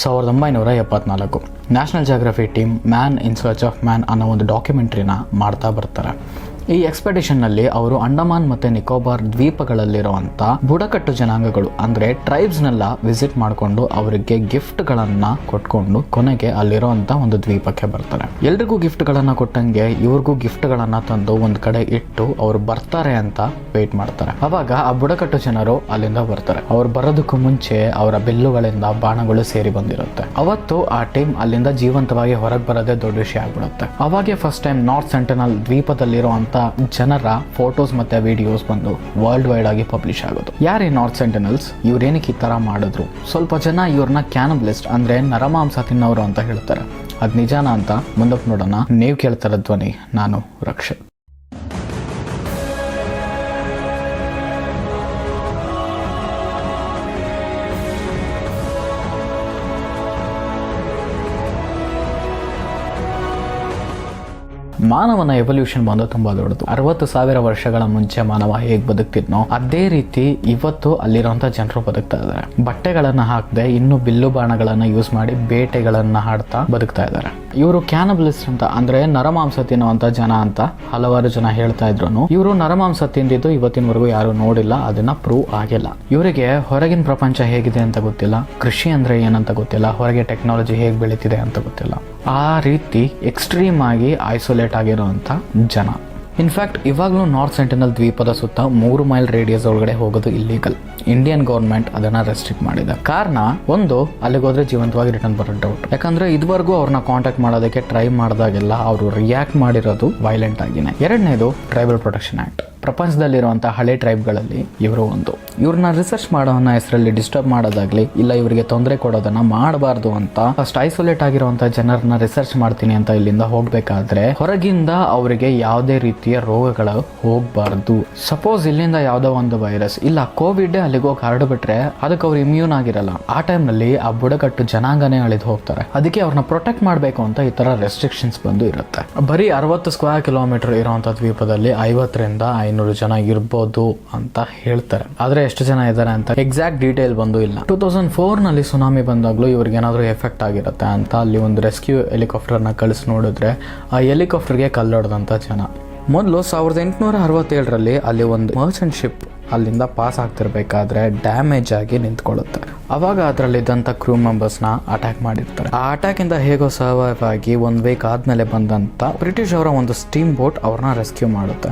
ಸಾವಿರದ ಒಂಬೈನೂರ ಎಪ್ಪತ್ನಾಲ್ಕು. National geography team man in search of man ಅನ್ನೋ ಒಂದು ಡಾಕ್ಯುಮೆಂಟ್ರಿನ ಮಾಡ್ತಾ ಬರ್ತಾರೆ. ಈ ಎಕ್ಸ್ಪೆಡಿಷನ್ನಲ್ಲಿ ಅವರು ಅಂಡಮಾನ್ ಮತ್ತು ನಿಕೋಬಾರ್ ದ್ವೀಪಗಳಲ್ಲಿರುವಂಥ ಬುಡಕಟ್ಟು ಜನಾಂಗಗಳು, ಅಂದರೆ ಟ್ರೈಬ್ಸ್ನೆಲ್ಲ ವಿಸಿಟ್ ಮಾಡಿಕೊಂಡು ಅವರಿಗೆ ಗಿಫ್ಟ್ಗಳನ್ನು ಕೊಟ್ಕೊಂಡು ಕೊನೆಗೆ ಅಲ್ಲಿರುವಂಥ ಒಂದು ದ್ವೀಪಕ್ಕೆ ಬರ್ತಾರೆ. ಎಲ್ರಿಗೂ ಗಿಫ್ಟ್ಗಳನ್ನು ಕೊಟ್ಟಂಗೆ ಇವ್ರಿಗೂ ಗಿಫ್ಟ್ಗಳನ್ನು ತಂದು ಒಂದು ಕಡೆ ಇಟ್ಟು ಅವ್ರು ಬರ್ತಾರೆ ಅಂತ ವೇಟ್ ಮಾಡ್ತಾರೆ. ಅವಾಗ ಆ ಬುಡಕಟ್ಟು ಜನರು ಅಲ್ಲಿಂದ ಬರ್ತಾರೆ. ಅವ್ರು ಬರೋದಕ್ಕೂ ಮುಂಚೆ ಅವರ ಬಿಲ್ಲುಗಳಿಂದ ಬಾಣಗಳು ಸೇರಿ ಬಂದಿರುತ್ತೆ. ಅವತ್ತು ಆ ಟೀಮ್ ಅಲ್ಲಿಂದ ಜೀವಂತವಾಗಿ ಹೊರಗೆ ಬರೋದೇ ದೊಡ್ಡ ವಿಷಯ ಆಗ್ಬಿಡುತ್ತೆ. ಅವಾಗೆ ಫಸ್ಟ್ ಟೈಮ್ ನಾರ್ತ್ ಸೆಂಟಿನಲ್ ದ್ವೀಪದಲ್ಲಿರುವಂತ ಜನರ ಫೋಟೋಸ್ ಮತ್ತೆ ವಿಡಿಯೋಸ್ ಬಂದು ವರ್ಲ್ಡ್ ವೈಡ್ ಆಗಿ ಪಬ್ಲಿಷ್ ಆಗೋದು. ಯಾರೇ ನಾರ್ತ್ ಸೆಂಟನಲ್ಸ್ ಇವ್ರೇನಕ್ಕೆ ಈ ತರ ಮಾಡಿದ್ರು? ಸ್ವಲ್ಪ ಜನ ಇವ್ರನ್ನ ಕ್ಯಾನಬ್ಲಿಸ್ಟ್ ಅಂದ್ರೆ ನರಮಾಂಸ ತಿನ್ನೋರು ಅಂತ ಹೇಳ್ತಾರೆ. ಅದ್ ನಿಜಾನ ಅಂತ ಮುಂದಕ್ಕೆ ನೋಡೋಣ. ನೀವು ಕೇಳ್ತಾರ ಧ್ವನಿ, ನಾನು ರಕ್ಷತ್ ಮಾನವನ ಎವಲ್ಯೂಷನ್ ಬಂದು ತುಂಬಾ ದೊಡ್ಡದು. ಅರವತ್ತು ಸಾವಿರ ವರ್ಷಗಳ ಮುಂಚೆ ಮಾನವ ಹೇಗೆ ಬದುಕ್ತಿದ್ನೋ, ಅದೇ ರೀತಿ ಇವತ್ತು ಅಲ್ಲಿರುವಂತ ಜನರು ಬದುಕ್ತಾ ಇದ್ದಾರೆ ಬಟ್ಟೆಗಳನ್ನ ಹಾಕದೆ ಇನ್ನು ಬಿಲ್ಲು ಬಾಣಗಳನ್ನ ಯೂಸ್ ಮಾಡಿ ಬೇಟೆಗಳನ್ನ ಹಾಡ್ತಾ ಬದುಕ್ತಾ ಇದ್ದಾರೆ ಇವರು ಕ್ಯಾನಬಲಿಸ್ಟ್ ಅಂತ, ಅಂದ್ರೆ ನರಮಾಂಸ ತಿನ್ನುವಂತ ಜನ ಅಂತ ಹಲವಾರು ಜನ ಹೇಳ್ತಾ ಇದ್ರು ಇವರು ನರಮಾಂಸ ತಿಂದಿದ್ದು ಇವತ್ತಿನವರೆಗೂ ಯಾರು ನೋಡಿಲ್ಲ, ಅದನ್ನ ಪ್ರೂವ್ ಆಗಿಲ್ಲ. ಇವರಿಗೆ ಹೊರಗಿನ ಪ್ರಪಂಚ ಹೇಗಿದೆ ಅಂತ ಗೊತ್ತಿಲ್ಲ, ಕೃಷಿ ಅಂದ್ರೆ ಏನಂತ ಗೊತ್ತಿಲ್ಲ, ಹೊರಗೆ ಟೆಕ್ನಾಲಜಿ ಹೇಗೆ ಬೆಳೀತಿದೆ ಅಂತ ಗೊತ್ತಿಲ್ಲ. ಆ ರೀತಿ ಎಕ್ಸ್ಟ್ರೀಮ್ ಆಗಿ ಐಸೋಲೇಟ್ ಆಗಿರುವಂತ ಜನ. ಇನ್ಫ್ಯಾಕ್ಟ್ ಇವಾಗಲೂ ನಾರ್ತ್ ಸೆಂಟಿನಲ್ ದ್ವೀಪದ ಸುತ್ತ ಮೂರು ಮೈಲ್ ರೇಡಿಯಸ್ ಒಳಗಡೆ ಹೋಗೋದು ಇಲ್ಲೀಗಲ್ ಇಂಡಿಯನ್ ಗೌರ್ಮೆಂಟ್ ಅದನ್ನ ರೆಸ್ಟ್ರಿಕ್ಟ್ ಮಾಡಿದೆ. ಕಾರಣ, ಒಂದು, ಅಲ್ಲಿಗೆ ಹೋದ್ರೆ ಜೀವಂತವಾಗಿ ರಿಟರ್ನ್ ಬರೋ ಡೌಟ್ ಯಾಕಂದ್ರೆ ಇದುವರೆಗೂ ಅವ್ರನ್ನ ಕಾಂಟ್ಯಾಕ್ಟ್ ಮಾಡೋದಕ್ಕೆ ಟ್ರೈ ಮಾಡಿದಾಗೆಲ್ಲ ಅವರು ರಿಯಾಕ್ಟ್ ಮಾಡಿರೋದು ವೈಲೆಂಟ್ ಆಗಿನೇ. ಎರಡನೇದು ಟ್ರೈಬಲ್ ಪ್ರೊಟೆಕ್ಷನ್ ಆಕ್ಟ್ ಪ್ರಪಂಚದಲ್ಲಿರುವಂಥ ಹಳೆ ಟ್ರೈಬ್ಗಳಲ್ಲಿ ಇವರು ಒಂದು. ಇವ್ರನ್ನ ರಿಸರ್ಚ್ ಮಾಡೋನ್ನ ಹೆಸರಲ್ಲಿ ಡಿಸ್ಟರ್ಬ್ ಮಾಡೋದಾಗ್ಲಿ, ಇಲ್ಲ ಇವರಿಗೆ ತೊಂದರೆ ಕೊಡೋದನ್ನ ಮಾಡಬಾರ್ದು ಅಂತ ಫಸ್ಟ್ ಐಸೋಲೇಟ್ ಆಗಿರುವಂಥ ಜನರನ್ನ ರಿಸರ್ಚ್ ಮಾಡ್ತೀನಿ ಅಂತ ಇಲ್ಲಿಂದ ಹೋಗಬೇಕಾದ್ರೆ, ಹೊರಗಿಂದ ಅವರಿಗೆ ಯಾವುದೇ ರೀತಿಯ ರೋಗಗಳು ಹೋಗಬಾರ್ದು. ಸಪೋಸ್ ಇಲ್ಲಿಂದ ಯಾವುದೋ ಒಂದು ವೈರಸ್ ಇಲ್ಲ ಕೋವಿಡ್ ಅಲ್ಲಿಗೆ ಹೋಗಿ ಹರಡ್ಬಿಟ್ರೆ ಅದಕ್ಕೆ ಅವ್ರು ಇಮ್ಯೂನ್ ಆಗಿರಲ್ಲ. ಆ ಟೈಮ್ನಲ್ಲಿ ಆ ಬುಡಕಟ್ಟು ಜನಾಂಗನೇ ಅಳಿದು ಹೋಗ್ತಾರೆ. ಅದಕ್ಕೆ ಅವ್ರನ್ನ ಪ್ರೊಟೆಕ್ಟ್ ಮಾಡಬೇಕು ಅಂತ ಈ ತರ ರೆಸ್ಟ್ರಿಕ್ಷನ್ಸ್ ಬಂದು ಇರುತ್ತೆ. ಬರೀ ಅರವತ್ತು ಸ್ಕ್ವೇರ್ ಕಿಲೋಮೀಟರ್ ಇರುವಂತ ದ್ವೀಪದಲ್ಲಿ ಐವತ್ತರಿಂದ ಐನೂರು ಜನ ಇರ್ಬೋದು ಅಂತ ಹೇಳ್ತಾರೆ. ಆದರೆ ಎಷ್ಟು ಜನ ಇದ್ದಾರೆ ಅಂತ ಎಕ್ಸಾಕ್ಟ್ ಡೀಟೇಲ್ ಬಂದು ಇಲ್ಲ. ಟೂ ತೌಸಂಡ್ ಫೋರ್ನಲ್ಲಿ ಸುನಾಮಿ ಬಂದಾಗಲೂ ಇವ್ರಿಗೆ ಏನಾದರೂ ಎಫೆಕ್ಟ್ ಆಗಿರುತ್ತೆ ಅಂತ ಅಲ್ಲಿ ಒಂದು ರೆಸ್ಕ್ಯೂ ಹೆಲಿಕಾಪ್ಟರ್ನ ಕಳಿಸಿ ನೋಡಿದ್ರೆ ಆ ಹೆಲಿಕಾಪ್ಟರ್ಗೆ ಕಲ್ಲೊಡೆದಂಥ ಜನ. ಮೊದಲು ಸಾವಿರದ ಎಂಟುನೂರ ಅರವತ್ತೇಳರಲ್ಲಿ ಅಲ್ಲಿ ಒಂದು ಮರ್ಚೆಂಟ್ ಶಿಪ್ ಅಲ್ಲಿಂದ ಪಾಸ್ ಆಗ್ತಿರ್ಬೇಕಾದ್ರೆ ಡ್ಯಾಮೇಜ್ ಆಗಿ ನಿಂತ್ಕೊಳ್ಳುತ್ತೆ. ಅವಾಗ ಅದರಲ್ಲಿದ್ದಂಥ ಕ್ರೂ ಮೆಂಬರ್ಸ್ನ ಅಟ್ಯಾಕ್ ಮಾಡಿರ್ತಾರೆ. ಆ ಅಟ್ಯಾಕ್ ಇಂದ ಹೇಗೋ ಸರ್ವೈವ್ ಆಗಿ ಒಂದು ವೀಕ್ ಆದ್ಮೇಲೆ ಬಂದಂತ ಬ್ರಿಟಿಷ್ ಅವರ ಒಂದು ಸ್ಟೀಮ್ ಬೋಟ್ ಅವ್ರನ್ನ ರೆಸ್ಕ್ಯೂ ಮಾಡುತ್ತೆ.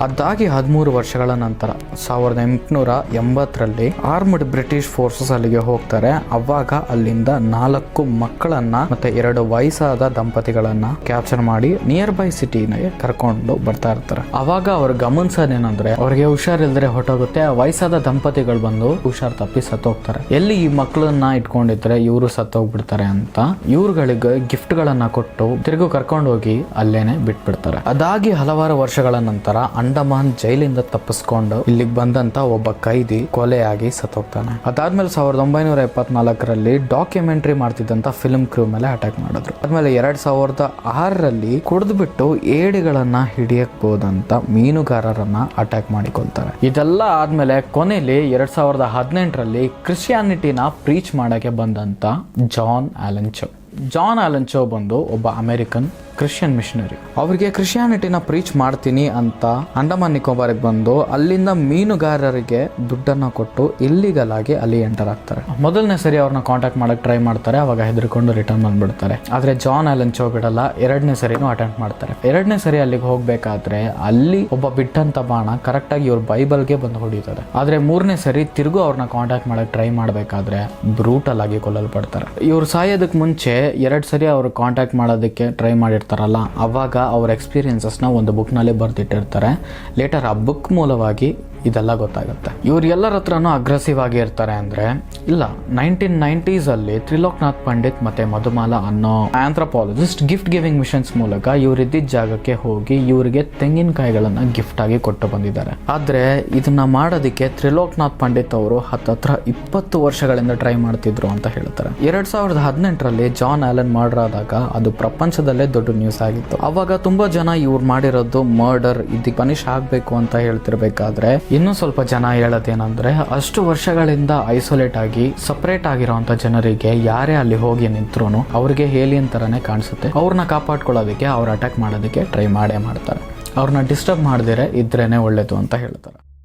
ಅದಾಗಿ ಹದಿಮೂರು ವರ್ಷಗಳ ನಂತರ ಸಾವಿರದ ಎಂಟುನೂರ ಎಂಬತ್ತರಲ್ಲಿ ಆರ್ಮ್ಡ್ ಬ್ರಿಟಿಷ್ ಫೋರ್ಸಸ್ ಅಲ್ಲಿಗೆ ಹೋಗ್ತಾರೆ. ಅವಾಗ ಅಲ್ಲಿಂದ ನಾಲ್ಕು ಮಕ್ಕಳನ್ನ ಮತ್ತೆ ಎರಡು ವಯಸ್ಸಾದ ದಂಪತಿಗಳನ್ನ ಕ್ಯಾಪ್ಚರ್ ಮಾಡಿ ನಿಯರ್ ಬೈ ಸಿಟಿಗೆ ಕರ್ಕೊಂಡು ಬರ್ತಾ ಇರ್ತಾರೆ. ಅವಾಗ ಅವ್ರ ಗಮನಿಸೋದೇನಂದ್ರೆ ಅವ್ರಿಗೆ ಹುಷಾರಿಲ್ದ್ರೆ ಹೊಟ್ಟೋಗುತ್ತೆ ವಯಸ್ಸಾದ ದಂಪತಿಗಳು ಬಂದು ಹುಷಾರ್ ತಪ್ಪಿ ಸತ್ತೋಗ್ತಾರೆ. ಎಲ್ಲಿ ಈ ಮಕ್ಕಳನ್ನ ಇಟ್ಕೊಂಡಿದ್ರೆ ಇವರು ಸತ್ತೋಗ್ಬಿಡ್ತಾರೆ ಅಂತ ಇವ್ರುಗಳಿಗೆ ಗಿಫ್ಟ್ ಗಳನ್ನ ಕೊಟ್ಟು ತಿರುಗು ಕರ್ಕೊಂಡು ಹೋಗಿ ಅಲ್ಲೇನೆ ಬಿಟ್ಬಿಡ್ತಾರೆ. ಅದಾಗಿ ಹಲವಾರು ವರ್ಷಗಳ ನಂತರ ಅಂಡಮಾನ್ ಜೈಲಿಂದ ತಪ್ಪಿಸ್ಕೊಂಡು ಇಲ್ಲಿಗೆ ಬಂದಂತ ಒಬ್ಬ ಕೈದಿ ಕೊಲೆಯಾಗಿ ಸತ್ತೋಗ್ತಾನೆ. ಅದಾದ್ಮೇಲೆ ಸಾವಿರದ ಒಂಬೈನೂರ ಎಪ್ಪತ್ನಾಲ್ಕರಲ್ಲಿ ಡಾಕ್ಯುಮೆಂಟ್ರಿ ಮಾಡ್ತಿದ್ದಂತ ಫಿಲ್ಮ್ ಕ್ರೂ ಮೇಲೆ ಅಟ್ಯಾಕ್ ಮಾಡಿದ್ರು. ಆದ್ಮೇಲೆ ಎರಡ್ ಸಾವಿರದ ಆರರಲ್ಲಿ ಕುಡಿದ್ಬಿಟ್ಟು ಏಡಿಗಳನ್ನ ಹಿಡಿಯಕ್ ಹೋದಂತ ಮೀನುಗಾರರನ್ನ ಅಟ್ಯಾಕ್ ಮಾಡಿಕೊಳ್ತಾರೆ. ಇದೆಲ್ಲ ಆದ್ಮೇಲೆ ಕೊನೆಯಲ್ಲಿ ಎರಡ್ ಸಾವಿರದ ಹದಿನೆಂಟರಲ್ಲಿ ಕ್ರಿಶ್ಚಿಯಾನಿಟಿನ ಪ್ರೀಚ್ ಮಾಡಕ್ಕೆ ಬಂದಂತ ಜಾನ್ ಆಲೆನ್ಚೋ ಜಾನ್ ಆಲೆನ್ಚೋ ಬಂದು ಒಬ್ಬ ಅಮೆರಿಕನ್ ಕ್ರಿಶ್ಚಿಯನ್ ಮಿಷನರಿ ಅವರಿಗೆ ಕ್ರಿಶ್ಚಿಯಾನಿಟಿನ ಪ್ರೀಚ್ ಮಾಡ್ತೀನಿ ಅಂತ ಅಂಡಮಾನ್ ನಿಕೋಬಾರಿಗೆ ಬಂದು ಅಲ್ಲಿಂದ ಮೀನುಗಾರರಿಗೆ ದುಡ್ಡನ್ನ ಕೊಟ್ಟು ಇಲ್ಲಿಗಲ್ ಆಗಿ ಅಲ್ಲಿ ಎಂಟರ್ ಆಗ್ತಾರೆ. ಮೊದಲನೇ ಸರಿ ಅವ್ರನ್ನ ಕಾಂಟ್ಯಾಕ್ಟ್ ಮಾಡಕ್ ಟ್ರೈ ಮಾಡ್ತಾರೆ, ಅವಾಗ ಹೆದರ್ಕೊಂಡು ರಿಟರ್ನ್ ಬಂದ್ಬಿಡ್ತಾರೆ. ಆದ್ರೆ ಜಾನ್ ಆಲೆನ್ಚೋ ಬಿಡಲ್ಲ ಎರಡನೇ ಸರಿನೂ ಅಟೆಂಪ್ಟ್ ಮಾಡ್ತಾರೆ. ಎರಡನೇ ಸರಿ ಅಲ್ಲಿಗೆ ಹೋಗ್ಬೇಕಾದ್ರೆ ಅಲ್ಲಿ ಒಬ್ಬ ಬಿಟ್ಟಂತ ಬಾಣ ಕರೆಕ್ಟ್ ಆಗಿ ಇವ್ರ ಬೈಬಲ್ಗೆ ಬಂದು ಹೊಡಿತಾರೆ ಆದ್ರೆ ಮೂರನೇ ಸರಿ ತಿರುಗು ಅವ್ರನ್ನ ಕಾಂಟ್ಯಾಕ್ಟ್ ಮಾಡಕ್ ಟ್ರೈ ಮಾಡ್ಬೇಕಾದ್ರೆ ಬ್ರೂಟಲ್ ಆಗಿ ಕೊಲ್ಲಲ್ಪಡ್ತಾರೆ. ಇವ್ರು ಸಾಯೋದಕ್ಕೆ ಮುಂಚೆ ಎರಡ್ ಸರಿ ಅವ್ರು ಕಾಂಟ್ಯಾಕ್ಟ್ ಮಾಡೋದಕ್ಕೆ ಟ್ರೈ ಮಾಡಿರ್ತಾರಲ್ಲ ಅವಾಗ ಅವ್ರ ಎಕ್ಸ್ಪೀರಿಯನ್ಸಸ್ನ ಒಂದು ಬುಕ್ನಲ್ಲಿ ಬರೆದಿಟ್ಟಿರ್ತಾರೆ. ಲೇಟರ್ ಆ ಬುಕ್ ಮೂಲವಾಗಿ ಇದೆಲ್ಲ ಗೊತ್ತಾಗುತ್ತೆ. ಇವ್ರು ಎಲ್ಲರ ಹತ್ರನೂ ಅಗ್ರೆಸಿವ್ ಆಗಿ ಇರ್ತಾರೆ ಅಂದ್ರೆ, ಇಲ್ಲ ನೈನ್ಟೀನ್ ಅಲ್ಲಿ ತ್ರಿಲೋಕ್ನಾಥ್ ಪಂಡಿತ್ ಮತ್ತೆ ಮಧುಮಾಲ ಅನ್ನೋ ಆಂಥ್ರಪಾಲಜಿಸ್ಟ್ ಗಿಫ್ಟ್ ಗಿವಿಂಗ್ ಮಿಷನ್ಸ್ ಮೂಲಕ ಇವ್ರು ಇದ್ದಿದ್ದ ಜಾಗಕ್ಕೆ ಹೋಗಿ ಇವರಿಗೆ ತೆಂಗಿನಕಾಯಿಗಳನ್ನ ಗಿಫ್ಟ್ ಆಗಿ ಕೊಟ್ಟು ಬಂದಿದ್ದಾರೆ. ಆದ್ರೆ ಇದನ್ನ ಮಾಡೋದಕ್ಕೆ ತ್ರಿಲೋಕ್ನಾಥ್ ಪಂಡಿತ್ ಅವರು ಹತ್ತತ್ರ ಇಪ್ಪತ್ತು ವರ್ಷಗಳಿಂದ ಟ್ರೈ ಮಾಡ್ತಿದ್ರು ಅಂತ ಹೇಳ್ತಾರೆ. ಎರಡ್ ಸಾವಿರದ ಹದಿನೆಂಟರಲ್ಲಿ ಜಾನ್ ಆಲನ್ ಮರ್ಡರ್ ಆದಾಗ ಅದು ಪ್ರಪಂಚದಲ್ಲೇ ದೊಡ್ಡ ನ್ಯೂಸ್ ಆಗಿತ್ತು. ಅವಾಗ ತುಂಬಾ ಜನ ಇವ್ರು ಮಾಡಿರೋದು ಮರ್ಡರ್ ಇದಕ್ಕೆ ಪನಿಷ್ ಆಗ್ಬೇಕು ಅಂತ ಹೇಳ್ತಿರ್ಬೇಕಾದ್ರೆ ಇನ್ನು ಸ್ವಲ್ಪ ಜನ ಹೇಳೋದೇನಂದ್ರೆ, ಅಷ್ಟು ವರ್ಷಗಳಿಂದ ಐಸೋಲೇಟ್ ಆಗಿ ಸಪ್ರೇಟ್ ಆಗಿರೋಂಥ ಜನರಿಗೆ ಯಾರೇ ಅಲ್ಲಿ ಹೋಗಿ ನಿಂತ್ರು ಅವ್ರಿಗೆ ಏಲಿಯನ್ ಥರನೇ ಕಾಣಿಸುತ್ತೆ. ಅವ್ರನ್ನ ಕಾಪಾಡ್ಕೊಳ್ಳೋದಕ್ಕೆ, ಅವ್ರ ಅಟ್ಯಾಕ್ ಮಾಡೋದಕ್ಕೆ ಟ್ರೈ ಮಾಡೇ ಮಾಡ್ತಾರೆ. ಅವ್ರನ್ನ ಡಿಸ್ಟರ್ಬ್ ಮಾಡದಿರೆ ಇದ್ರೇನೆ ಒಳ್ಳೇದು ಅಂತ ಹೇಳ್ತಾರೆ.